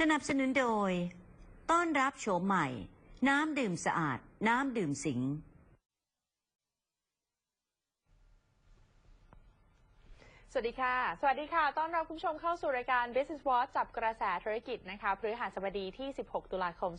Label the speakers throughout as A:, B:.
A: สนับสนุนโดย ต้อนรับโฉมใหม่ น้ำดื่มสะอาด น้ำดื่มสิง
B: สวัสดีค่ะ สวัสดีค่ะ ต้อนรับคุณผู้ชมเข้าสู่รายการ Business Watch จับกระแสธุรกิจนะคะพฤหัสบดีที่ 16 ตุลาคม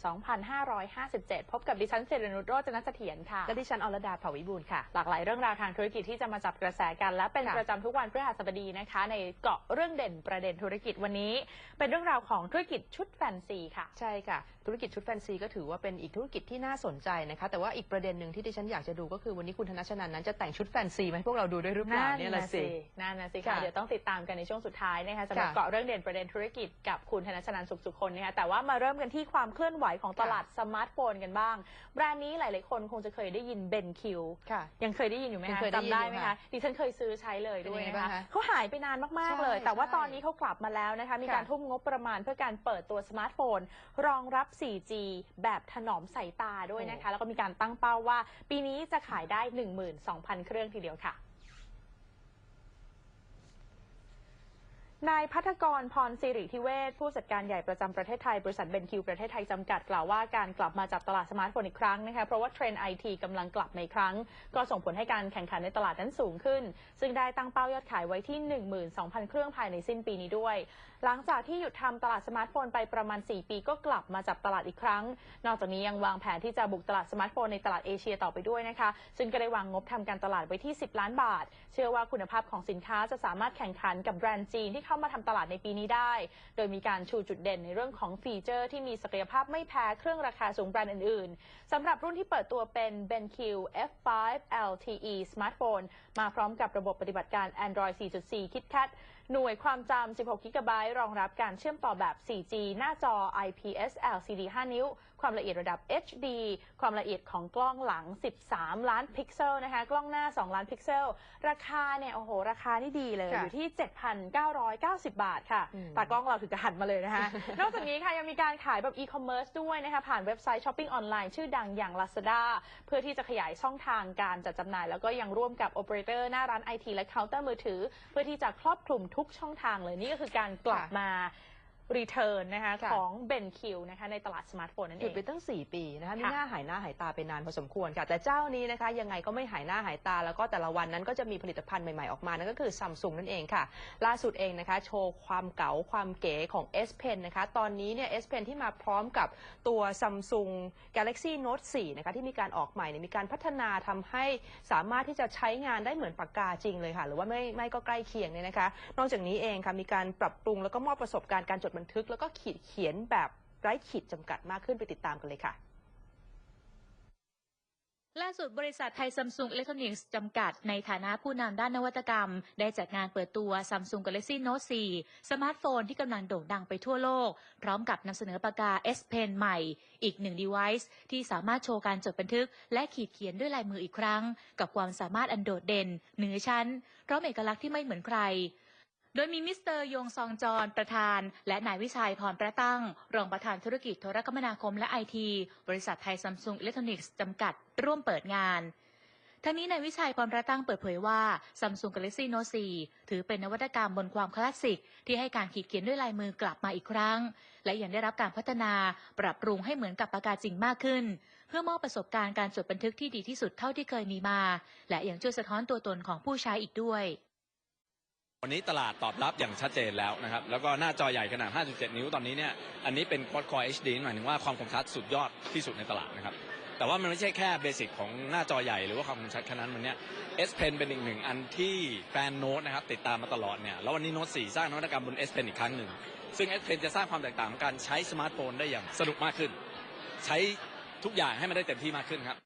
B: 2557 พบกับดิฉันเซรนุชโรจนเสถียรค่ะ
C: และดิฉันอรดาเผ่าวิบูลย์ค่ะ
B: หลากหลายเรื่องราวทางธุรกิจที่จะมาจับกระแสกัน และเป็น
C: ค่ะ
B: ประจำทุกวันพฤหัสบดีนะคะ ในเกาะเรื่องเด่นประเด็นธุรกิจวันนี้ เป็นเรื่องราวของธุรกิจชุดแฟนซีค่ะ
C: ใช่ค่ะ ธุรกิจชุดแฟนซีก็ถือว่าเป็นอีกธุรกิจที่น่าสนใจนะคะแต่ว่าอีกประเด็นหนึ่งที่ดิฉันอยากจะดูก็คือวันนี้คุณธนชนันนั้นจะแต่งชุดแฟนซีมาให้พวกเราดูด้วยหรือเปล่าเนี่ยละสิ
B: นั่นนะสิค่ะ
C: ค่ะ
B: เดี๋ยวต้องติดตามกันในช่วงสุดท้ายนะคะสำหรับ
C: ค่ะ
B: เกาะเรื่องเด่นประเด็นธุรกิจกับคุณธนชนันสุขสุคนนะคะแต่ว่ามาเริ่มกันที่ความเคลื่อนไหวของตลาดสมาร์ทโฟนกันบ้างแบรนด์นี้หลาย ๆ คนคงจะเคยได้ยินเบนคิว
C: ค่ะ
B: ยังเคยได้ยินอยู่ไหม
C: ยัง
B: คะ
C: เคยได้ยิน
B: จำได้ไหม
C: อยู่
B: คะ
C: ค่ะ
B: ดิฉันเคยซื้อใช้เลยด้วย
C: เป็นยัง
B: นะ
C: ไงบ้าง
B: คะ
C: คะ
B: เขาหายไปนานมาก ๆ เลย
C: ใช่
B: แต่ว่า
C: ใช่
B: ตอนนี้เขากลับมาแล้วนะคะมีการ
C: ค่ะ
B: ทุ่มงบประมาณเพื่อการเปิดตัวสมาร์ทโฟน รองรับ 4G แบบถนอมสายตาด้วยนะคะ แล้วก็มีการตั้งเป้าว่า ปีนี้จะขายได้ 12,000 เครื่องทีเดียวค่ะนายพัฒกรพรสิริทิเวศผู้จัดการใหญ่ประจำประเทศไทย บริษัทเบนคิวประเทศไทยจำกัดกล่าวว่าการกลับมาจับตลาดสมาร์ทโฟนอีกครั้งนะคะเพราะว่าเทรนด์ไอทีกำลังกลับมาอีกครั้ง ก็ส่งผลให้การแข่งขันในตลาดนั้นสูงขึ้น ซึ่งได้ตั้งเป้ายอดขายไว้ที่ 12,000 เครื่องภายในสิ้นปีนี้ด้วย หลังจากที่หยุดทำตลาดสมาร์ทโฟนไปประมาณ 4 ปีก็กลับมาจับตลาดอีกครั้ง นอกจากนี้ยังวางแผนที่จะบุกตลาดสมาร์ทโฟนในตลาดเอเชียต่อไปด้วยนะคะ ซึ่งก็ได้วางงบทำการตลาดไว้ที่ 10 ล้านบาท เชื่อว่าคุณภาพของสินค้าจะสามารถแข่งขันกับแบรนด์จีนที่เข้ามาทำตลาดในปีนี้ได้ โดยมีการชูจุดเด่นในเรื่องของฟีเจอร์ที่มีศักยภาพไม่แพ้เครื่องราคาสูงแบรนด์อื่นๆสำหรับรุ่นที่เปิดตัวเป็น BenQ F5 LTE Smartphone มาพร้อมกับระบบปฏิบัติการ Android 4.4 KitKat หน่วยความจำ 16 กิกะไบต์ รองรับการเชื่อมต่อแบบ 4G หน้าจอ IPS LCD 5 นิ้วความละเอียดระดับ HD ความละเอียดของกล้องหลัง 13 ล้านพิกเซลนะคะ กล้องหน้า 2 ล้านพิกเซล ราคาเนี่ยโอ้โห ราคานี่ดีเลย
C: ค่ะ
B: อยู่ที่ 7,990 บาทค่ะ
C: อืม
B: ตากล้องเราถึงกระหันมาเลยนะคะ นอกจากนี้ค่ะยังมีการขายแบบอีคอมเมิร์ซด้วยนะคะ ผ่านเว็บไซต์ช้อปปิ้งออนไลน์ชื่อดังอย่าง Lazada เพื่อที่จะขยายช่องทางการจัดจำหน่าย แล้วก็ยังร่วมกับโอเปอเรเตอร์หน้าร้านไอทีและเคาน์เตอร์มือถือ เพื่อที่จะครอบคลุมทุกช่องทางเลยนี่ก็คือการกลับ
C: ค่ะ
B: มา รีเทิร์นนะคะ
C: ค่ะ
B: ของเบนคิวนะคะในตลาดสมาร์ทโฟนนั่น
C: ห
B: เอ
C: ยุด
B: ง
C: ไปตั้ง 4 ปีนะคะมี
B: ค่ะ
C: หน้าหายหน้าหายตาไปนานพอสมควรค่ะ แต่เจ้านี้นะคะยังไงก็ไม่หายหน้าหายตา แล้วก็แต่ละวันนั้นก็จะมีผลิตภัณฑ์ใหม่ ๆ ออกมา นั่นก็คือซัมซุงนั่นเองค่ะ ล่าสุดเองนะคะ โชว์ความเก๋าความเก๋ของ S Pen นะคะ ตอนนี้เนี่ย S Pen ที่มาพร้อมกับตัว Samsung Galaxy Note 4 นะคะ ที่มีการออกใหม่เนี่ยมีการพัฒนาทำให้สามารถที่จะใช้งานได้เหมือนปากกาจริงเลยค่ะ หรือว่าไม่ไม่ก็ใกล้เคียงเนี่ยนะคะ นอกจากนี้เองค่ะมีการปรับปรุงแล้วก็มอบประสบการณ์การจดบันทึกแล้วก็ขีดเขียนแบบไร้ขีดจำกัดมากขึ้นไปติดตามกันเลยค่ะ
D: ล่าสุดบริษัทไทยซัมซุงอิเล็กทรอนิกส์จำกัดในฐานะผู้นำด้านนวัตกรรม ได้จัดงานเปิดตัว Samsung Galaxy Note 4 สมาร์ทโฟนที่กำลังโด่งดังไปทั่วโลก พร้อมกับนำเสนอปากกา S Pen ใหม่ อีกหนึ่ง device ที่สามารถโชว์การจดบันทึก และขีดเขียนด้วยลายมืออีกครั้ง กับความสามารถอันโดดเด่นเหนือชั้นพร้อมเอกลักษณ์ที่ไม่เหมือนใคร โดยมีมิสเตอร์ยงซองจรประธาน และนายวิชัยพรประตั้ง รองประธานธุรกิจโทรคมนาคมและไอที บริษัทไทยซัมซุงอิเล็กทรอนิกส์จำกัด ร่วมเปิดงานทั้งนี้นายวิชัยพรประตั้งเปิดเผยว่า Samsung Galaxy Note 4 ถือเป็นนวัตกรรมบนความคลาสสิก ที่ให้การขีดเขียนด้วยลายมือกลับมาอีกครั้ง และยังได้รับการพัฒนาปรับปรุงให้เหมือนกับปากกาจริงมากขึ้น เพื่อมอบประสบการณ์การจดบันทึกที่ดีที่สุดเท่าที่เคยมีมา และยังช่วยสะท้อนตัวตนของผู้ใช้อีกด้วย
E: วันนี้ตลาดตอบรับอย่างชัดเจนแล้วนะครับ แล้วก็หน้าจอใหญ่ขนาด 5.7 นิ้วตอนนี้เนี่ย อันนี้เป็น Quad Core HD หมายถึงว่าความคมชัดสุดยอดที่สุดในตลาดนะครับ แต่ว่ามันไม่ใช่แค่เบสิกของหน้าจอใหญ่หรือว่าความคมชัดแค่นั้นวันเนี้ย S Pen เป็นอีกหนึ่งอันที่แฟนโน้ตนะครับติดตามมาตลอดเนี่ย แล้ววันนี้โน้ต4สร้างนวัตกรรมบน S Pen อีกครั้งหนึ่ง ซึ่ง S Pen จะสร้างความแตกต่างของการใช้สมาร์ทโฟนได้อย่างสนุกมากขึ้น ใช้ทุกอย่างให้มันได้เต็มที่มากขึ้นครับ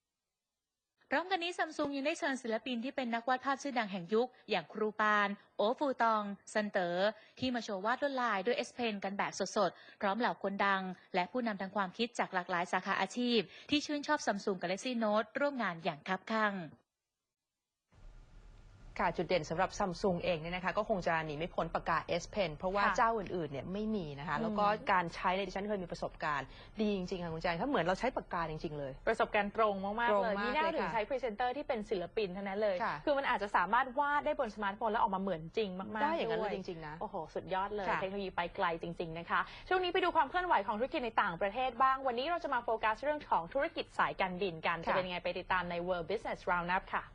D: พร้อมกันนี้ซัมซุงยังได้เชิญศิลปินที่เป็นนักวาดภาพชื่อดังแห่งยุค อย่างครูปาน โอฟูตอง ซันเตอ๋อที่มาโชว์วาดลวดลายด้วยเอสเพนกันแบบสดๆ พร้อมเหล่าคนดัง และผู้นำทางความคิดจากหลากหลายสาขาอาชีพ ที่ชื่นชอบซัมซุงกับเลซี่โน้ตร่วมงานอย่างคับคั่ง
C: ค่ะจุดเด่นสำหรับซัมซุงเองเนี่ยนะคะก็คงจะหนีไม่พ้นปากกา S Pen เพราะว่า
B: ค่ะ
C: เจ้าอื่นๆเนี่ยไม่มีนะคะ แล้วก็
B: อืม
C: การใช้เนี่ยดิฉันเคยมีประสบการณ์ ดีจริงๆค่ะคุณแจนถ้าเหมือนเราใช้ปากกาจริงๆเลย
B: ประสบการณ์ตรงมาก
C: ตร
B: ๆ
C: ง
B: เลย
C: มาก
B: นี่น่า
C: เลย
B: ถึง
C: ค่ะ
B: ใช้พรีเซนเตอร์ที่เป็นศิลปินเท่านั้นเลย
C: ค่ะ
B: คือมันอาจจะสามารถวาดได้บนสมาร์ทโฟนแล้วออกมาเหมือนจริงมากๆ
C: ได้อย่างนั้นเล
B: ด้ว ย
C: จริงๆนะ
B: โอ้โห สุดยอดเลย
C: ค่ะ
B: เทคโนโลยีไปไกลจริง ๆ นะคะ ช่วงนี้ไปดูความเคลื่อนไหวของธุรกิจในต่างประเทศบ้าง วันนี้เราจะมาโฟกัสเรื่องของธุรกิจสายการบินกัน จะ
C: ค่ะ
B: เป็นยังไงไปติดตามใน World Business Roundup ค่ะ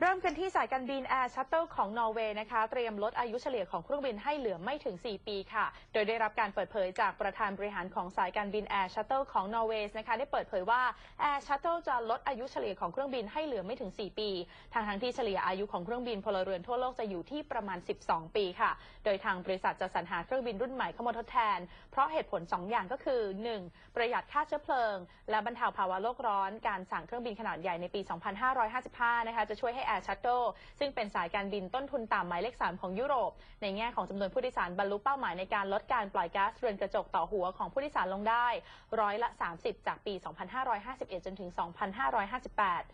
B: เริ่มกันที่สายการบิน Air Shuttle ของนอร์เวย์นะคะ เตรียมลดอายุเฉลี่ยของเครื่องบินให้เหลือไม่ถึง 4 ปีค่ะ โดยได้รับการเปิดเผยจากประธานบริหารของสายการบิน Air Shuttle ของนอร์เวย์นะคะ ได้เปิดเผยว่า Air Shuttle จะลดอายุเฉลี่ยของเครื่องบินให้เหลือไม่ถึง 4 ปี ทางทางที่เฉลี่ยอายุของเครื่องบินพลเรือนทั่วโลกจะอยู่ที่ประมาณ 12 ปีค่ะ โดยทางบริษัทจะสรรหาเครื่องบินรุ่นใหม่เข้ามาทดแทน เพราะเหตุผล 2 อย่างก็คือ 1. ประหยัดค่าเชื้อเพลิง และบรรเทาภาวะโลกร้อน การสั่งเครื่องบินขนาดใหญ่ในปี 2555 นะคะ จะช่วยให้ Air Shuttle ซึ่งเป็นสายการบินต้นทุนต่ำหมายเลข 3 ของยุโรป ในแง่ของจำนวนผู้โดยสารบรรลุเป้าหมายในการลดการปล่อยก๊าซเรือนกระจกต่อหัวของผู้โดยสารลงได้ ร้อยละ 30 จากปี 2551 จนถึง 2558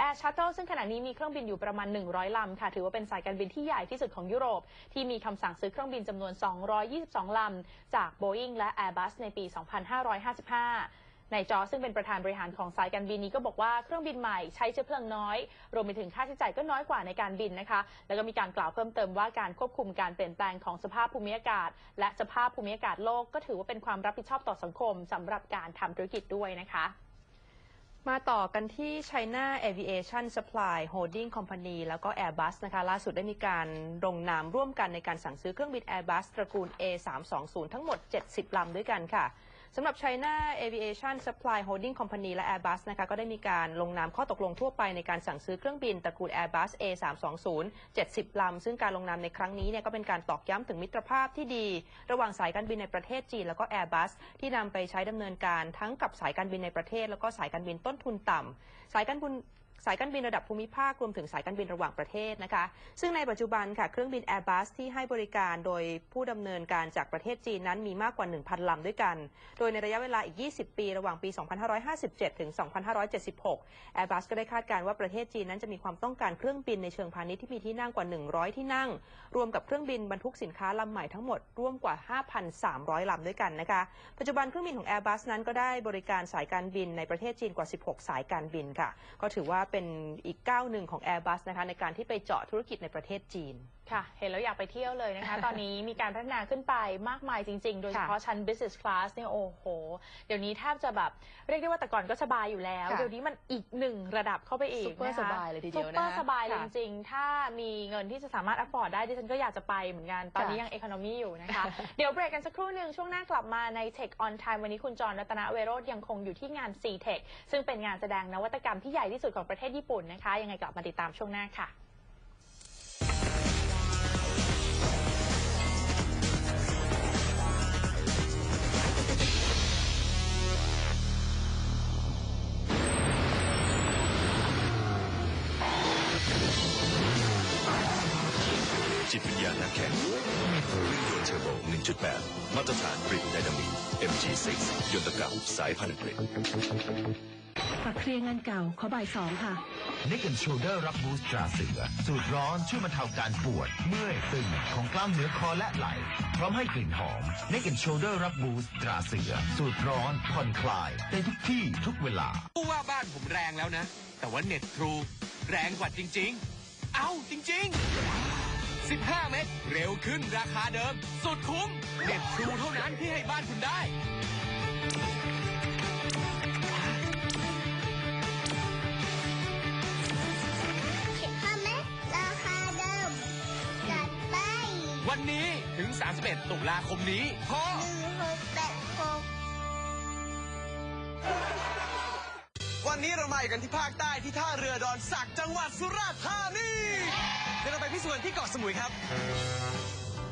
B: Air Shuttle ซึ่งขณะนี้มีเครื่องบินอยู่ประมาณ 100 ลำค่ะ ถือว่าเป็นสายการบินที่ใหญ่ที่สุดของยุโรป ที่มีคำสั่งซื้อเครื่องบินจำนวน 222 ลำ จาก Boeing และ Airbus ในปี 2555 ในจอซึ่งเป็นประธานบริหารของสายการบินนี้ก็บอกว่าเครื่องบินใหม่ใช้เชื้อเพลิงน้อย รวมไปถึงค่าใช้จ่ายก็น้อยกว่าในการบินนะคะ แล้วก็มีการกล่าวเพิ่มเติมว่าการควบคุมการเปลี่ยนแปลงของสภาพภูมิอากาศ และสภาพภูมิอากาศโลกก็ถือว่าเป็นความรับผิดชอบต่อสังคมสำหรับการทำธุรกิจด้วยนะคะ
C: มาต่อกันที่ China Aviation Supply Holding Company แล้วก็ Airbus นะคะ ล่าสุดได้มีการลงนามร่วมกันในการสั่งซื้อเครื่องบิน Airbus ตระกูล A320 ทั้งหมด 70 ลำด้วยกันค่ะ สำหรับ China Aviation Supply Holding Company และ Airbus นะคะก็ได้มีการลงนามข้อตกลงทั่วไปในการสั่งซื้อเครื่องบินตระกูล Airbus A320 70 ลำ ซึ่งการลงนามในครั้งนี้เนี่ยก็เป็นการตอกย้ำถึงมิตรภาพที่ดี ระหว่างสายการบินในประเทศจีนแล้วก็ Airbus ที่นำไปใช้ดำเนินการทั้งกับสายการบินในประเทศ แล้วก็สายการบินต้นทุนต่ำสายการบิน สายการบินระดับภูมิภาครวมถึงสายการบินระหว่างประเทศนะคะ ซึ่งในปัจจุบันค่ะเครื่องบิน Airbus ที่ให้บริการโดยผู้ดำเนินการจากประเทศจีนนั้นมีมากกว่า 1,000ลำด้วยกัน โดยในระยะเวลาอีก 20 ปีระหว่างปี 2557 ถึง 2576 Airbus ก็ได้คาดการณ์ว่าประเทศจีนนั้นจะมีความต้องการเครื่องบินในเชิงพาณิชย์ที่มีที่นั่งกว่า 100 ที่นั่ง รวมกับเครื่องบินบรรทุกสินค้าลำใหม่ทั้งหมดร่วมกว่า 5,300 ลำด้วยกันนะคะ ปัจจุบันเครื่องบินของ Airbus นั้นก็ได้บริการสายการบินในประเทศจีนกว่า 16 สายการบินค่ะ ก็ถือว่าเป็นอีกก้าวหนึ่งของ Airbus นะคะในการที่ไปเจาะธุรกิจในประเทศจีน
B: ค่ะ เห็นแล้วอยากไปเที่ยวเลยนะคะ ตอนนี้มีการพัฒนาขึ้นไปมากมายจริง ๆ โดยเฉพาะชั้น business class เนี่ยโอ้โห เดี๋ยวนี้แทบจะแบบเรียกได้ว่าแต่ก่อนก็สบายอยู่แล้ว
C: ค่ะ
B: เดี๋ยวนี้มันอีกหนึ่งระดับเข้าไปอีก
C: ซุปเปอร์
B: นะคะ
C: สบายเลยทีเดียว
B: ซุปเปอร์
C: นะคะ
B: สบายเลย
C: ค่ะ
B: จริงๆ ถ้ามีเงินที่จะสามารถ afford ได้ดิฉันก็อยากจะไปเหมือนกัน ตอนนี้
C: ค่ะ
B: ยัง economy อยู่นะคะ เดี๋ยวเบรกกันสักครู่หนึ่งช่วงหน้ากลับมาใน Tech on Time วันนี้คุณจรรัตนเวโรธยังคงอยู่ที่งาน C Tech ซึ่งเป็นงานแสดงนวัตกรรมที่ใหญ่ที่สุดของประเทศญี่ปุ่นนะคะ ยังไงกลับมาติดตามช่วงหน้าค่ะ
F: จิตวิญญาณนักแข่งรื่องยนต์เทอร์โบ 1.8 มาตรฐานกริดไดนามิก MG6 ยนตเก่าสายพันธุ์กริด
G: ฝากเคลียร์งานเก่าขอบ่ายสองค่ะ
H: Neck and Shoulder รับบูสตราเสือ สูตรร้อนช่วยบรรเทาการปวด เมื่อยตึงของกล้ามเนื้อคอและไหล่พร้อมให้กลิ่นหอม Neck and Shoulder รับบูสตราเสือ สูตรร้อนผ่อนคลายในทุกที่ทุกเวลา
I: ผู้ว่าบ้านผมแรงแล้วนะ แต่ว่าเน็ตทรูแรงกว่าจริง ๆ เอาจริง ๆ 15 เมกเร็วขึ้นราคาเดิม สุดคุ้มเน็ตทรูเท่านั้นที่ให้บ้านคุณได้ วันนี้ถึง 31 ตุลาคมนี้พอ
J: 1686
K: วันนี้เรามาอยู่กันที่ภาคใต้ที่ท่าเรือดอนสักจังหวัดสุราษฎร์ธานีเดี๋ยวเราไปพิสูจน์ที่เกาะสมุยครับ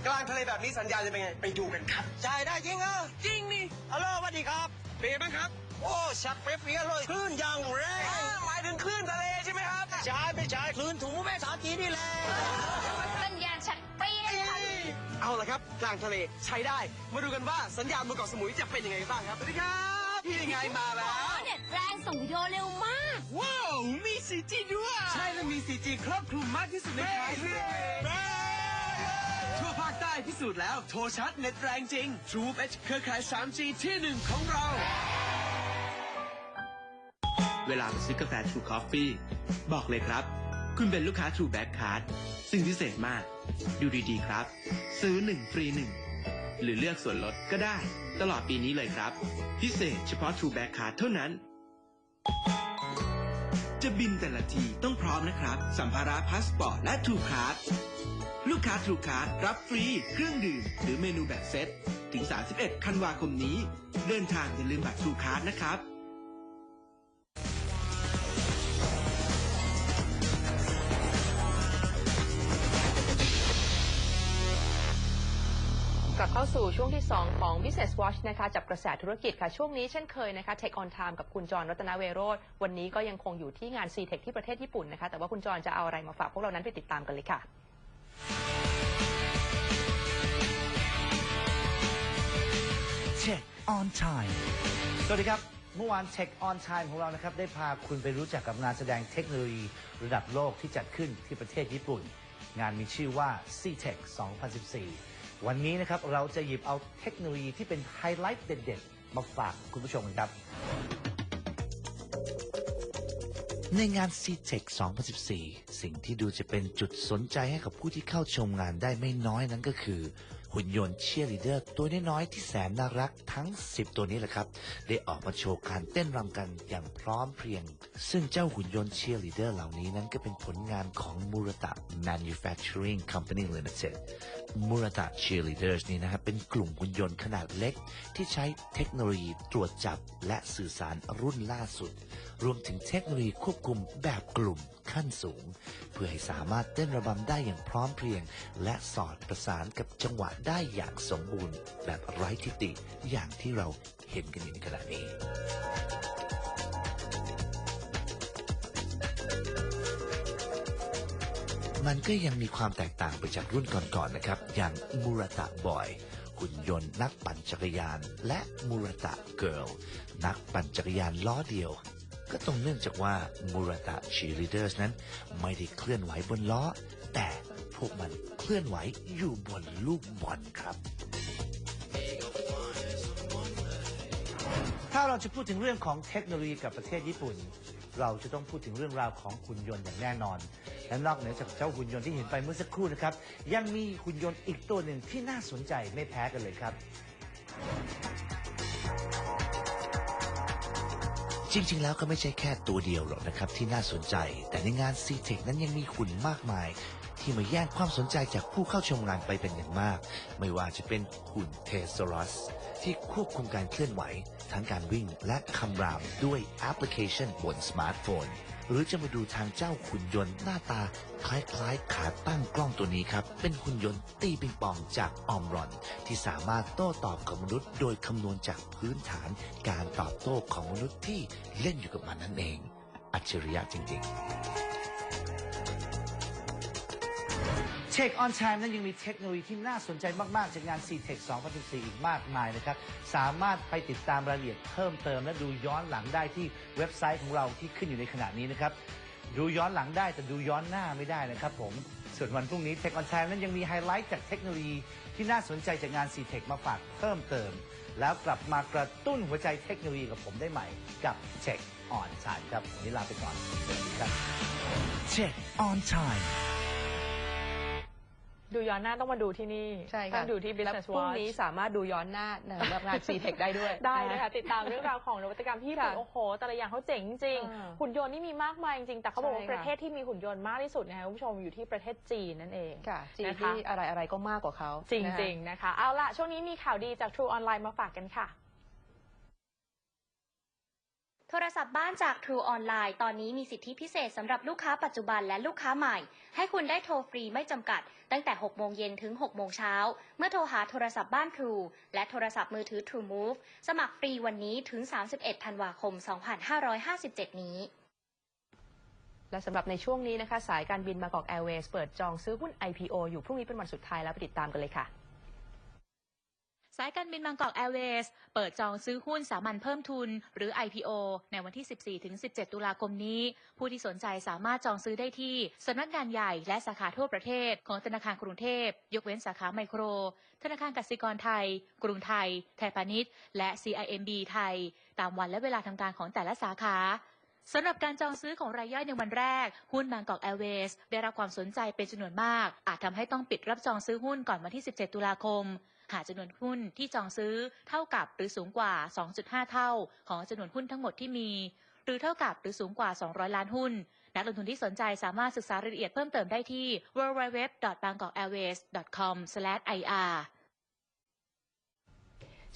K: กลางทะเลแบบนี้สัญญาณจะเป็นไง ไปดูกันครับจ่ายได้จริงเหรอจริงนี่ฮัลโหลสวัสดีครับเป็นไงบ้างครับ โอ้ชักเปียๆเลยคลื่นยังแรงหมายถึงคลื่นทะเลใช่ไหมครับใช่ไม่ใช่คลื่นถูแม่สาวจีนนี่แหละ
J: เอา
K: ละครับกลางทะเลใช้ได้ มาดูกันว่าสัญญาณบนเกาะสมุยจะเป็นยังไงบ้างครับสวัสดีครับพี่ยังไงมาแล้ว
J: เน็ตแรงส่งวิดีโอเร็วมาก
K: ว้าว มีสีจีด้วย ใช่ 4G ครอบคลุมมากที่สุดในไทยทั่วภาคใต้พิสูจน์แล้ว โทรชัดเน็ตแรงจริง True H เครือข่าย 3G ที่หนึ่งของเรา
L: เวลาไปซื้อกาแฟ True Coffee บอกเลยครับ คุณเป็นลูกค้า True Back Card ซึ่งพิเศษมาก ดูดีๆครับ ซื้อ 1 ฟรี 1 หรือเลือกส่วนลดก็ได้ ตลอดปีนี้เลยครับ พิเศษเฉพาะ True Back Card เท่านั้นจะบินแต่ละทีต้องพร้อมนะครับ สัมภาระพาสปอร์ตและ True Card ลูกค้า True Card รับฟรีเครื่องดื่ม หรือเมนูแบบเซต ถึง 31 ธันวาคมนี้ เดินทางอย่าลืมบัตร True Card นะครับ
C: บเข้าสู่ช่วงที่ 2 ของ Business Watch นะคะจับกระแสธุรกิจค่ะ ช่วงนี้เช่นเคยนะคะ Take on Time กับคุณจรรัตนเวโรธวันนี้ก็ยังคงอยู่ที่งาน CTech ที่ประเทศญี่ปุ่นนะคะ แต่ว่าคุณจรจะเอาอะไรมาฝากพวกเรานั้นไปติดตามกันเลยค่ะ
M: Check on Time สวัสดีครับ เมื่อวาน Check on Time ของเรานะครับ ได้พาคุณไปรู้จักกับงานแสดงเทคโนโลยีระดับโลกที่จัดขึ้นที่ประเทศญี่ปุ่น งานมีชื่อว่า CTech 2014 วันนี้นะครับเราจะหยิบเอาเทคโนโลยีที่เป็นไฮไลท์เด็ดๆ มาฝากคุณผู้ชมครับ ในงาน CTech 2014 สิ่งที่ดูจะเป็นจุดสนใจให้กับผู้ที่เข้าชมงานได้ไม่น้อยนั้นก็คือ หุ่นยนต์เชียร์ลีเดอร์ตัวน้อยๆที่แสนน่ารักทั้ง 10 ตัวนี้แหละครับ ได้ออกมาโชว์การเต้นรำกันอย่างพร้อมเพรียง ซึ่งเจ้าหุ่นยนต์เชียร์ลีเดอร์เหล่านี้นั้นก็เป็นผลงานของมูรตะ Manufacturing Company Limited มูรตะ Cheerleaders นี่นะครับเป็นกลุ่มหุ่นยนต์ขนาดเล็ก ที่ใช้เทคโนโลยีตรวจจับและสื่อสารรุ่นล่าสุด รวมถึงเทคโนโลยีควบคุมแบบกลุ่มขั้นสูง เพื่อให้สามารถเต้นระบำได้อย่างพร้อมเพรียง และสอดประสานกับจังหวะได้อย่างสมบูรณ์ แบบไร้ทิฏฐิอย่างที่เราเห็นกันอยู่ในขณะนี้มันก็ยังมีความแตกต่างไปจากรุ่นก่อนๆนะครับ อย่างมูรตะบอย หุ่นยนต์นักปั่นจักรยาน และมูรตะเกิร์ลนักปั่นจักรยานล้อเดียว ก็ตรงเนื่องจากว่ามูรตะชีลีเดอร์สนั้นไม่ได้เคลื่อนไหวบนล้อ แต่พวกมันเคลื่อนไหวอยู่บนลูกบอลครับถ้าเราจะพูดถึงเรื่องของเทคโนโลยีกับประเทศญี่ปุ่น เราจะต้องพูดถึงเรื่องราวของหุ่นยนต์อย่างแน่นอน และนอกเหนือจากเจ้าหุ่นยนต์ที่เห็นไปเมื่อสักครู่นะครับ ยังมีหุ่นยนต์อีกตัวหนึ่งที่น่าสนใจไม่แพ้กันเลยครับ จริง ๆ แล้วก็ไม่ใช่แค่ตัวเดียวหรอกนะครับที่น่าสนใจ แต่ในงาน c t e c h นั้นยังมีหุ่นมากมาย ที่มาแย่งความสนใจจากผู้เข้าชมงานไปเป็นอย่างมาก ไม่ว่าจะเป็นหุ่นเทสรัสที่ควบคุมการเคลื่อนไหว ทั้งการวิ่งและคำรามด้วยแอปพลิเคชันบนสมาร์ทโฟน หรือจะมาดูทางเจ้าหุ่นยนต์หน้าตา คล้ายๆ ขาตั้งกล้องตัวนี้ครับ เป็นหุ่นยนต์ตีปิงปองจากออมรอน ที่สามารถโต้ตอบกับมนุษย์ โดยคำนวณจากพื้นฐานการตอบโต้ของมนุษย์ที่เล่นอยู่กับมันนั่นเอง อัจฉริยะจริง ๆ เช็คออน Time นั้นยังมีเทคโนโลยีที่น่าสนใจมาก ๆ จากงาน CTech 2014 อีกมากมายนะครับ สามารถไปติดตามรายละเอียดเพิ่มเติมและดูย้อนหลังได้ที่เว็บไซต์ของเราที่ขึ้นอยู่ในขณะนี้นะครับ ดูย้อนหลังได้แต่ดูย้อนหน้าไม่ได้นะครับผม ส่วนวันพรุ่งนี้ Tech on Time นั้นยังมีไฮไลท์จากเทคโนโลยีที่น่าสนใจจากงาน CTech มาฝากเพิ่มเติม แล้วกลับมากระตุ้นหัวใจเทคโนโลยีกับผมได้ใหม่กับ Check on Time ครับวันนี้ลาไปก่อนสวัสดีครับ Check on Time
B: ดูย้อนหน้าต้องมาดูที่นี่
C: ใช่
B: ต้
C: ค่ะ
B: องดูที่
C: แล้ว
B: Business
C: พรุ่ง
B: Watch
C: นี้สามารถดูย้อนหน้าสำหรับงาน CTech ได้ด้วย
B: ได้เลยค่ะติดตามเรื่องราวของนวัตกรรมที่
C: ค่ะ
B: โอ้โห แต่ละอย่างเขาเจ๋งจริง
C: อ่า
B: หุ่นยนต์นี่มีมากมายจริงแต่เขาบอกว่า
C: ใช่ค่ะ
B: ประเทศที่มีหุ่นยนต์มากที่สุดนะคะคุณผู้ชมอยู่ที่ประเทศจีนนั่นเอง
C: ค่ะจีน
B: นะคะ
C: ที่อะไรอะไรก็มากกว่าเขา
B: จ
C: นะคะ
B: ริง ๆ นะคะ เอาล่ะ ช่วงนี้มีข่าวดีจาก True Online มาฝากกันค่ะ
N: โทรศัพท์บ้านจาก True Online ตอนนี้มีสิทธิพิเศษสำหรับลูกค้าปัจจุบันและลูกค้าใหม่ ให้คุณได้โทรฟรีไม่จำกัด ตั้งแต่ 6 โมงเย็นถึง 6 โมงเช้า เมื่อโทรหาโทรศัพท์บ้าน True และโทรศัพท์มือถือ True Move สมัครฟรีวันนี้ถึง 31 ธันวาคม 2557 นี้
C: และสำหรับในช่วงนี้นะคะ สายการบินบากอกแอร์เวย์เปิดจองซื้อหุ้น IPO อยู่พรุ่งนี้เป็นวันสุดท้ายแล้วไปติดตามกันเลยค่ะ
D: สายการบินบางกอกแอร์เวย์สเปิดจองซื้อหุ้นสามัญเพิ่มทุน หรือ IPO ในวันที่ 14ถึง17 ตุลาคมนี้ ผู้ที่สนใจสามารถจองซื้อได้ที่สำนักงานใหญ่และสาขาทั่วประเทศ ของธนาคารกรุงเทพ ยกเว้นสาขาไมโคร ธนาคารกสิกรไทย กรุงไทย ไทยพาณิชย์ และ CIMB ไทย ตามวันและเวลาทำการของแต่ละสาขาสำหรับการจองซื้อของรายย่อยในวันแรก หุ้นบางกอกแอร์เวย์สได้รับความสนใจเป็นจำนวนมาก อาจทำให้ต้องปิดรับจองซื้อหุ้นก่อนวันที่ 17 ตุลาคม หากจำนวนหุ้นที่จองซื้อเท่ากับหรือสูงกว่า 2.5 เท่า ของจำนวนหุ้นทั้งหมดที่มี หรือเท่ากับหรือสูงกว่า 200 ล้านหุ้น นักลงทุนที่สนใจสามารถศึกษารายละเอียดเพิ่มเติมได้ที่ www.bangkokairways.com/ir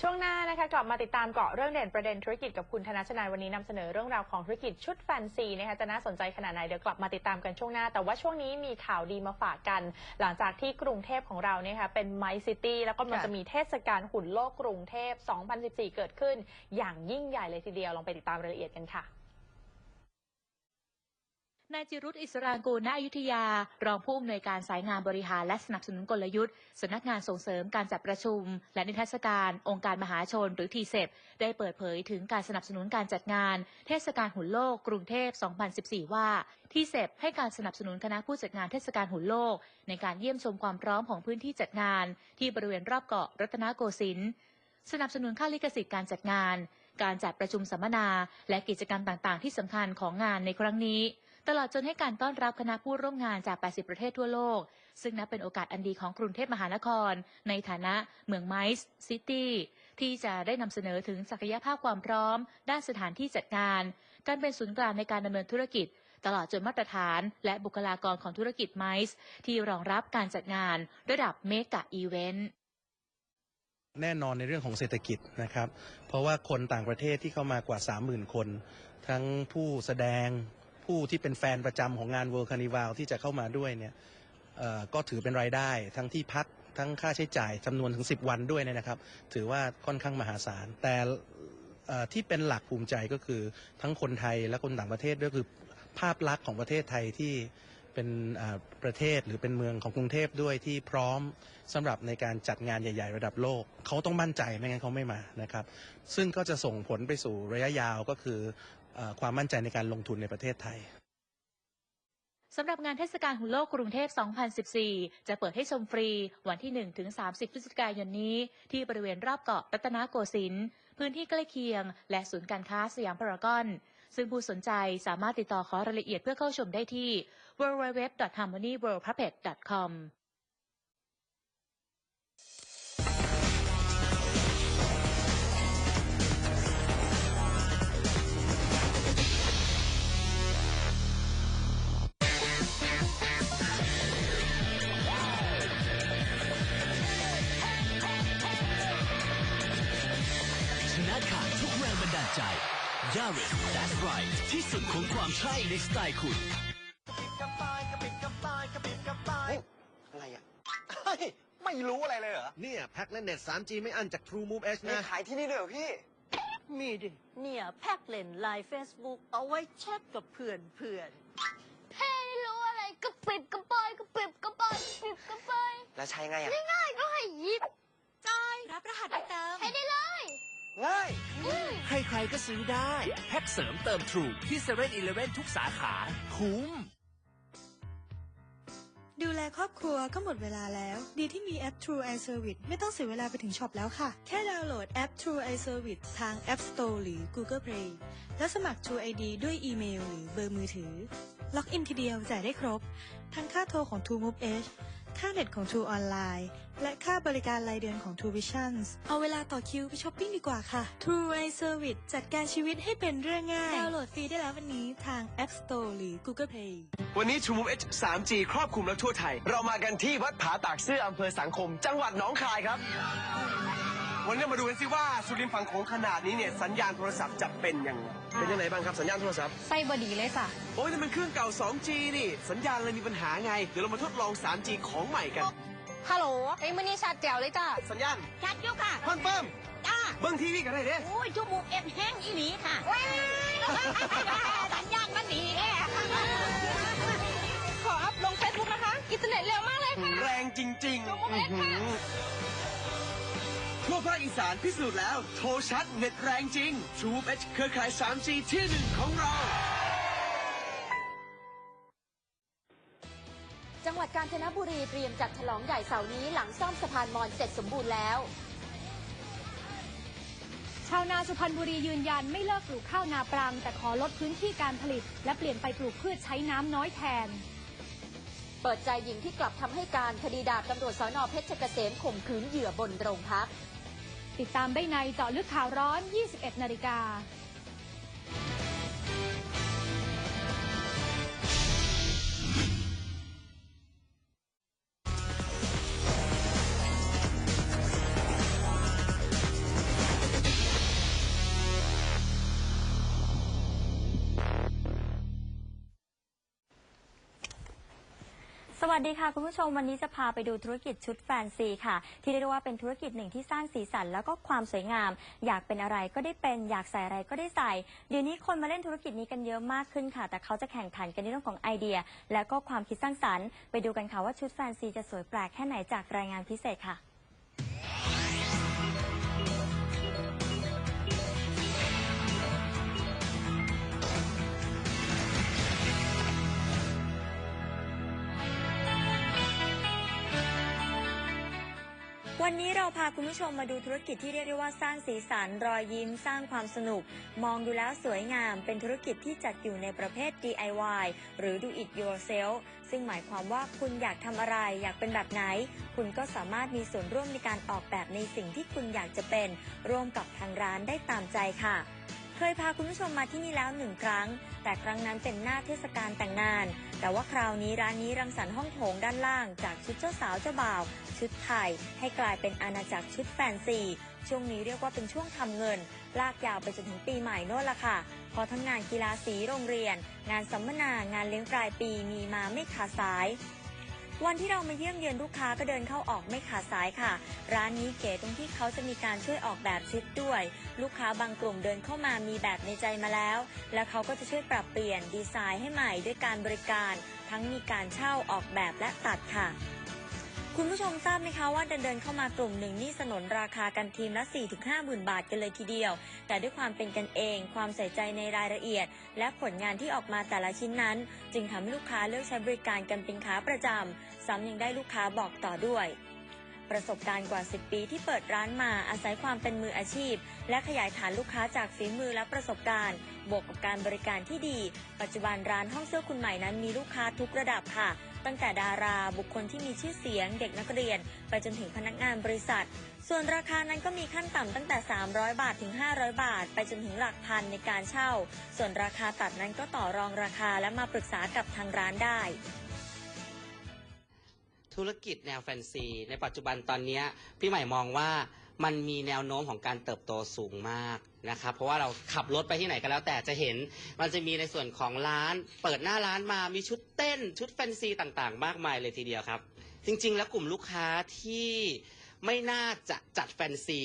B: ช่วงหน้านะคะกลับมาติดตามเกาะเรื่องเด่นประเด็นธุรกิจกับคุณธนชนายวันนี้นำเสนอเรื่องราวของธุรกิจชุดแฟนซีนะคะจะน่าสนใจขนาดไหนเดี๋ยวกลับมาติดตามกันช่วงหน้า แต่ว่าช่วงนี้มีข่าวดีมาฝากกัน หลังจากที่กรุงเทพของเราเนี่ยค่ะเป็นไมซิตี้แล้วก็มันจะมีเทศกาลหุ่นโลกกรุงเทพ 2014 เกิดขึ้น อย่างยิ่งใหญ่เลยทีเดียวลองไปติดตามรายละเอียดกันค่ะ
D: นายจิรุตอิสรางกูลณอยุธยา รองผู้อำนวยการสายงานบริหารและสนับสนุนกลยุทธ์สำนักงานส่งเสริมการจัดประชุม และนิทรรศการองค์การมหาชนหรือทีเซได้เปิดเผยถึงการสนับสนุนการจัดงาน เทศกาลหุ่นโลก กรุงเทพ 2014 ว่าทีเซให้การสนับสนุนคณะผู้จัดงานเทศกาลหุ่นโลก ในการเยี่ยมชมความพร้อมของพื้นที่จัดงาน ที่บริเวณรอบเกาะรัตนโกสินทร์สนับสนุนค่าลิขสิทธิ์การจัดงาน การจัดประชุมสัมมนา และกิจกรรมต่างๆ ที่สำคัญของงานในครั้งนี้ ตลอดจนให้การต้อนรับคณะผู้ร่วมงานจาก 80 ประเทศทั่วโลก ซึ่งนับเป็นโอกาสอันดีของกรุงเทพมหานคร ในฐานะเมืองไมซ์ซิตี้ที่จะได้นำเสนอถึงศักยภาพความพร้อม ด้านสถานที่จัดงาน การเป็นศูนย์กลางในการดำเนินธุรกิจ ตลอดจนมาตรฐานและบุคลากรของธุรกิจไมซ์ที่รองรับการจัดงานระดับเมกะอีเวนต์
O: แน่นอนในเรื่องของเศรษฐกิจนะครับ เพราะว่าคนต่างประเทศที่เข้ามากว่า 30,000 คน ทั้งผู้แสดง ผู้ที่เป็นแฟนประจำของงาน World Carnival ที่จะเข้ามาด้วยเนี่ยเอ่อก็ถือเป็นรายได้ทั้งที่พักทั้งค่าใช้จ่ายจำนวนถึง 10 วันด้วยเนี่ยนะครับ ถือว่าค่อนข้างมหาศาล แต่เอ่อที่เป็นหลักภูมิใจก็คือทั้งคนไทยและคนต่างประเทศก็คือภาพลักษณ์ของประเทศไทยที่เป็นอ่าประเทศหรือเป็นเมืองของกรุงเทพด้วยที่พร้อมสำหรับในการจัดงานใหญ่ ๆ ระดับโลก เขาต้องมั่นใจไม่งั้นเขาไม่มานะครับ ซึ่งก็จะส่งผลไปสู่ระยะยาวก็คือ ความมั่นใจในการลงทุนในประเทศไทย
D: สำหรับงานเทศกาลหุ่นโลกกรุงเทพ 2014 จะเปิดให้ชมฟรีวันที่ 1 ถึง 30 พฤศจิกายนนี้ ที่บริเวณรอบเกาะรัตนโกสินทร์พื้นที่ใกล้เคียง และศูนย์การค้าสยามพารากอน ซึ่งผู้สนใจสามารถติดต่อขอรายละเอียดเพื่อเข้าชมได้ที่ www.harmonyworldpuppet.com
P: Yaris That's Right ที่สุดของความใช่ในสไตล์คุณ
K: อะไรอะเฮ้ยไม่รู้อะไรเลยเหรอ
Q: เนี่ย แพ็คและเน็ต 3G ไม่อั้นจาก True Move H
K: มี
Q: นะ
K: ขายที่นี่ด้วยเหรอพี่
A: มีดิ เนี่ย แพ็กเลนไลน์เฟซบุ๊กเอาไว้แชทกับเพื่อนเพื่อน
J: เพ่ไม่รู้อะไรกระปิบกระปอยกระปิบกระปอยกระปิบกระปอย
K: แล้วใช้ไงอะ
J: ง่ายๆก็ให้หยิบจอยรับรหัสไปเติม ให้ได้เลย
K: ง่าย
P: ใครๆก็ซื้อได้ แพ็คเสริมเติม True ที่7 e เ e ่ e อทุกสาขาคุ้ม
R: ดูแลครอบครัวก็หมดเวลาแล้ว ดีที่มีแอป True i Service ไม่ต้องเสียเวลาไปถึงช็อปแล้วค่ะ แค่ดาวน์โหลดแอป True i Service ทาง App Store หรือ Google Play แล้วสมัคร True ID ด้วยอีเมลหรือเบอร์มือถือ ล็อกอินทีเดียวจ่ายได้ครบ ทั้งค่าโทรของ True Move H ค่าเน็ตของ True Online และค่าบริการรายเดือนของ True Visions เอาเวลาต่อคิวไปช้อปปิ้งดีกว่าค่ะ True i Service จัดการชีวิตให้เป็นเรื่องง่าย ดาวน์โหลดฟรีได้แล้ววันนี้ทาง App Store หรือ Google Play
K: วันนี้ True Move H 3G ครอบคลุมแล้วทั่วไทย เรามากันที่วัดผาตากเสื้ออำเภอสังคม จังหวัดหนองคายครับ วันนี้มาดูกันสิว่าสุรินทร์ฝั่งโขงขนาดนี้เนี่ยสัญญาณโทรศัพท์จะเป็นยังไงเป็นยังไงบ้างครับสัญญาณโทรศัพท์
J: ไส้บดีเลยค่ะ
K: โอ้ยนี่มันเครื่องเก่า 2G นี่ สัญญาณเลยมีปัญหาไง เดี๋ยวเรามาทดลอง 3G ของใหม่กัน
J: ฮัลโหลไอ้มันนี่ชัดแจ๋วเลยจ้า
K: สัญญาณ
J: ชัดอยู่ค่ะ
K: คอนเฟิร์ม
J: จ้า
K: เบิ้งทีวีกันได้เด้
J: โอ้ยชั่วโมงเอ็ดแห้งอีหลีค่ะสัญญาณมันดีแฮ่ขออัพลงเฟซบุ๊กนะคะ อินเทอร์เน็ตเร็วมากเลยค่ะ
K: แรงจริง
J: ชั่วโมงเอ็ดค่ะ
K: ๆ ทั่วภาคอีสานพิสูจน์แล้ว โทรชัดเน็ตแรงจริง True H เครือข่าย 3G ที่หนึ่งของเรา
S: จังหวัดกาญจนบุรีเตรียมจัดฉลองใหญ่เสาร์นี้หลังซ่อมสะพานมอญเสร็จสมบูรณ์แล้ว
T: ชาวนาสุพรรณบุรียืนยันไม่เลิกปลูกข้าวนาปรัง แต่ขอลดพื้นที่การผลิต และเปลี่ยนไปปลูกพืชใช้น้ำน้อยแทน
S: เปิดใจหญิงที่กลับทำให้การคดีดาบตำรวจสนเพชรเกษมข่มขืนเหยื่อบนโรงพัก
T: ติดตามได้ในเจาะลึกข่าวร้อน 21 นาฬิกา
U: วัสดีค่ะ คุณผู้ชมวันนี้จะพาไปดูธุรกิจชุดแฟนซีค่ะ ที่เรียกว่าเป็นธุรกิจหนึ่งที่สร้างสีสันแล้วก็ความสวยงาม อยากเป็นอะไรก็ได้เป็นอยากใส่อะไรก็ได้ใส่เดี๋ยวนี้คนมาเล่นธุรกิจนี้กันเยอะมากขึ้นค่ะ แต่เขาจะแข่งขันกันในเรื่องของไอเดีย และก็ความคิดสร้างสรรค์ ไปดูกันค่ะว่าชุดแฟนซีจะสวยแปลกแค่ไหนจากรายงานพิเศษค่ะ วันนี้เราพาคุณผู้ชมมาดูธุรกิจที่เรียกได้ว่าสร้างสีสันรอยยิ้มสร้างความสนุก มองดูแล้วสวยงาม เป็นธุรกิจที่จัดอยู่ในประเภท DIY หรือ Do It Yourself ซึ่งหมายความว่าคุณอยากทำอะไร อยากเป็นแบบไหน คุณก็สามารถมีส่วนร่วมในการออกแบบในสิ่งที่คุณอยากจะเป็น ร่วมกับทางร้านได้ตามใจค่ะ เคยพาคุณผู้ชมมาที่นี่แล้วหนึ่งครั้ง แต่ครั้งนั้นเป็นหน้าเทศกาลแต่งงาน แต่ว่าคราวนี้ร้านนี้รังสรรค์ห้องโถงด้านล่าง จากชุดเจ้าสาวเจ้าบ่าว ชุดไทย ให้กลายเป็นอาณาจักรชุดแฟนซี ช่วงนี้เรียกว่าเป็นช่วงทำเงิน ลากยาวไปจนถึงปีใหม่โน่นละค่ะพอทั้งงานกีฬาสีโรงเรียน งานสัมมนางานเลี้ยงปลายปีมีมาไม่ขาดสาย วันที่เรามาเยี่ยมเยือนลูกค้าก็เดินเข้าออกไม่ขาดสายค่ะ ร้านนี้เก๋ตรงที่เขาจะมีการช่วยออกแบบชุดด้วย ลูกค้าบางกลุ่มเดินเข้ามามีแบบในใจมาแล้ว แล้วเขาก็จะช่วยปรับเปลี่ยนดีไซน์ให้ใหม่ด้วยการบริการ ทั้งมีการเช่าออกแบบและตัดค่ะ คุณผู้ชมทราบไหมคะว่าเดินเดินเข้ามากลุ่มหนึ่งนี่สนนราคากันทีมละ 4-5หมื่นบาทกันเลยทีเดียว แต่ด้วยความเป็นกันเอง ความใส่ใจในรายละเอียด และผลงานที่ออกมาแต่ละชิ้นนั้น จึงทำให้ลูกค้าเลือกใช้บริการกันเป็นค้าประจำซ้ำยังได้ลูกค้าบอกต่อด้วย ประสบการณ์กว่า 10 ปีที่เปิดร้านมาอาศัยความเป็นมืออาชีพ และขยายฐานลูกค้าจากฝีมือและประสบการณ์ บวกกับการบริการที่ดี ปัจจุบันร้านห้องเสื้อคุณใหม่นั้นมีลูกค้าทุกระดับค่ะ ตั้งแต่ดารา บุคคลที่มีชื่อเสียง เด็กนักเรียน ไปจนถึงพนักงานบริษัท ส่วนราคานั้นก็มีขั้นต่ำตั้งแต่ 300 บาทถึง 500 บาท ไปจนถึงหลักพันในการเช่า ส่วนราคาตัดนั้นก็ต่อรองราคาและมาปรึกษากับทางร้านได้
V: ธุรกิจแนวแฟนซี ในปัจจุบันตอนนี้พี่ใหม่มองว่า มันมีแนวโน้มของการเติบโตสูงมากนะครับ เพราะว่าเราขับรถไปที่ไหนก็แล้ว แต่จะเห็นมันจะมีในส่วนของร้าน เปิดหน้าร้านมามีชุดเต้น ชุดแฟนซีต่างๆ มากมายเลยทีเดียวครับ จริง ๆ แล้วกลุ่มลูกค้าที่ไม่น่าจะจัดแฟนซี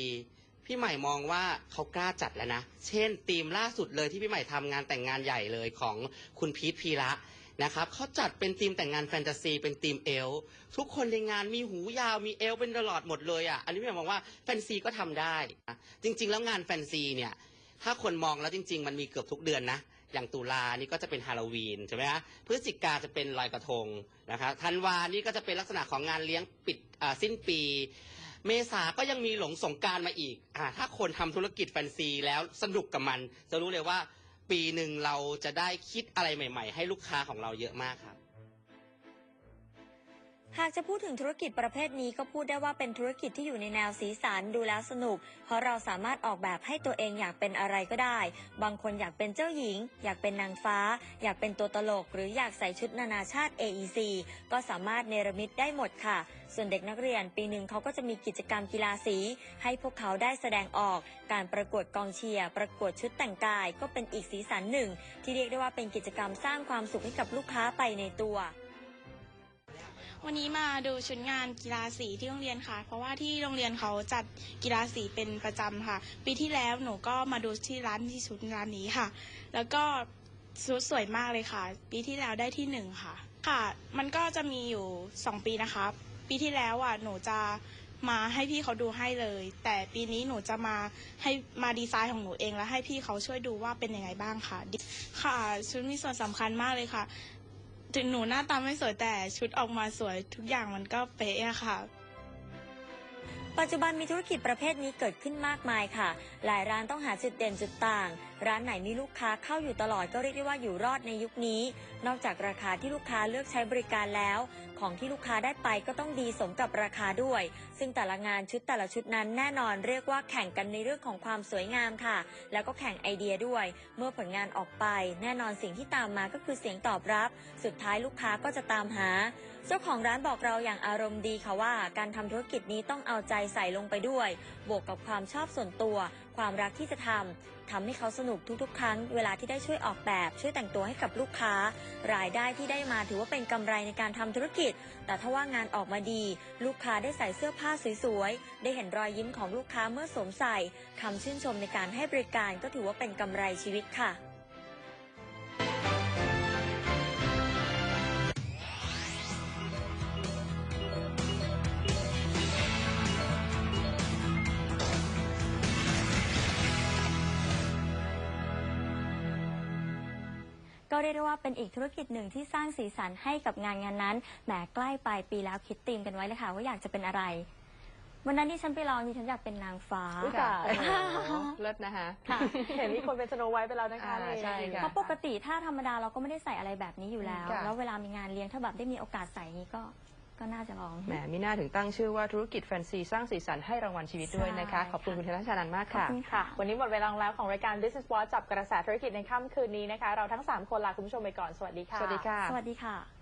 V: พี่ใหม่มองว่าเขากล้าจัดแล้วนะ เช่นธีมล่าสุดเลยที่พี่ใหม่ทำงานแต่งงานใหญ่เลยของคุณพีทพีระ นะครับเขาจัดเป็นธีมแต่งงานแฟนตาซีเป็นธีมเอล ทุกคนในงานมีหูยาวมีเอลเป็นตลอดหมดเลยอะอันนี้พี่หม่มองว่าแฟนซีก็ทำได้นะจริง ๆ แล้วงานแฟนซีเนี่ยถ้าคนมองแล้วจริง ๆ มันมีเกือบทุกเดือนนะอย่างตุลานี่ก็จะเป็นฮาโลวีนใช่ไหมฮะพฤศจิกาจะเป็นลอยกระทงนะครับธันวานี่ก็จะเป็นลักษณะของงานเลี้ยงปิดสิ้นปี เมษาก็ยังมีหลงสงการมาอีกอ่าถ้าคนทำธุรกิจแฟนซีแล้วสนุกกับมัน จะรู้เลยว่า ปีหนึ่งเราจะได้คิดอะไรใหม่ ๆ ให้ลูกค้าของเราเยอะมากครับ
U: หากจะพูดถึงธุรกิจประเภทนี้ก็พูดได้ว่าเป็นธุรกิจที่อยู่ในแนวสีสันดูแล้วสนุก เพราะเราสามารถออกแบบให้ตัวเองอยากเป็นอะไรก็ได้ บางคนอยากเป็นเจ้าหญิง อยากเป็นนางฟ้า อยากเป็นตัวตลก หรืออยากใส่ชุดนานาชาติ AEC ก็สามารถเนรมิตได้หมดค่ะ ส่วนเด็กนักเรียนปีหนึ่งเขาก็จะมีกิจกรรมกีฬาสี ให้พวกเขาได้แสดงออก การประกวดกองเชียร์ประกวดชุดแต่งกาย ก็เป็นอีกสีสันหนึ่ง ที่เรียกได้ว่าเป็นกิจกรรมสร้างความสุขให้กับลูกค้าไปในตัว
W: วันนี้มาดูชุดงานกีฬาสีที่โรงเรียนค่ะ เพราะว่าที่โรงเรียนเขาจัดกีฬาสีเป็นประจำค่ะ ปีที่แล้วหนูก็มาดูที่ร้านที่ชุดร้านนี้ค่ะ แล้วก็ชุดสวยมากเลยค่ะ ปีที่แล้วได้ที่หนึ่งค่ะ ค่ะ มันก็จะมีอยู่สองปีนะคะ ปีที่แล้วอะหนูจะมาให้พี่เขาดูให้เลย แต่ปีนี้หนูจะมาให้มาดีไซน์ของหนูเองแล้วให้พี่เขาช่วยดูว่าเป็นยังไงบ้างค่ะ ค่ะชุดมีส่วนสำคัญมากเลยค่ะ ถึงหนูหน้าตาไม่สวยแต่ชุดออกมาสวยทุกอย่างมันก็เป๊ะอะค่ะ
U: ปัจจุบันมีธุรกิจประเภทนี้เกิดขึ้นมากมายค่ะ หลายร้านต้องหาจุดเด่นจุดต่าง ร้านไหนมีลูกค้าเข้าอยู่ตลอดก็เรียกได้ว่าอยู่รอดในยุคนี้ นอกจากราคาที่ลูกค้าเลือกใช้บริการแล้ว ของที่ลูกค้าได้ไปก็ต้องดีสมกับราคาด้วย ซึ่งแต่ละงานชุดแต่ละชุดนั้นแน่นอนเรียกว่าแข่งกันในเรื่องของความสวยงามค่ะ แล้วก็แข่งไอเดียด้วย เมื่อผลงานออกไป แน่นอนสิ่งที่ตามมาก็คือเสียงตอบรับ สุดท้ายลูกค้าก็จะตามหา เจ้าของร้านบอกเราอย่างอารมณ์ดีค่ะว่า การทำธุรกิจนี้ต้องเอาใจใส่ลงไปด้วย บวกกับความชอบส่วนตัว ความรักที่จะทำทำให้เขาสนุกทุกๆ ครั้ง เวลาที่ได้ช่วยออกแบบ ช่วยแต่งตัวให้กับลูกค้า รายได้ที่ได้มาถือว่าเป็นกำไรในการทำธุรกิจ แต่ถ้าว่างานออกมาดี ลูกค้าได้ใส่เสื้อผ้าสวยๆ ได้เห็นรอยยิ้มของลูกค้าเมื่อสวมใส่คำชื่นชมในการให้บริการก็ถือว่าเป็นกำไรชีวิตค่ะ ก็เรียกได้ว่าเป็นอีกธุรกิจหนึ่งที่สร้างสีสันให้กับงานงานนั้นแหมใกล้ปลายปีแล้วคิดธีมกันไว้เลยค่ะว่าอยากจะเป็นอะไร วันนั้นที่ฉันไปลองที่ฉันอยากเป็นนางฟ้า
C: อุ๊ยตายเลิศนะคะ
U: ค่ะ
B: เห็นมีคนเป็นสโนไวท์ไปแล้วนะคะ
C: อ่าใช่ค่ะ
U: เพราะปกติถ้าธรรมดาเราก็ไม่ได้ใส่อะไรแบบนี้อยู่แล้ว
C: ค่ะ
U: แล้วเวลามีงานเลี้ยงถ้าแบบได้มีโอกาสใส่อย่างนี้ก็ ก็น่าจะลอง
C: แหมมีหน้าถึงตั้งชื่อว่าธุรกิจแฟนซีสร้างสีสันให้รางวัลชีวิตด้วยนะคะ
U: ใช่
C: ขอบคุณคุณธนชานันท์มาก
U: ขอบ
C: ค่ะ
U: คุณค่ะ
B: วันนี้หมดเวลาแล้วของรายการ Business Watch จับกระแสธุรกิจในค่ำคืนนี้นะคะ เราทั้ง 3 คนลาคุณผู้ชมไปก่อน สวัสดีค่ะ
C: สวัสดีค่ะ
U: สวัสดีค่ะ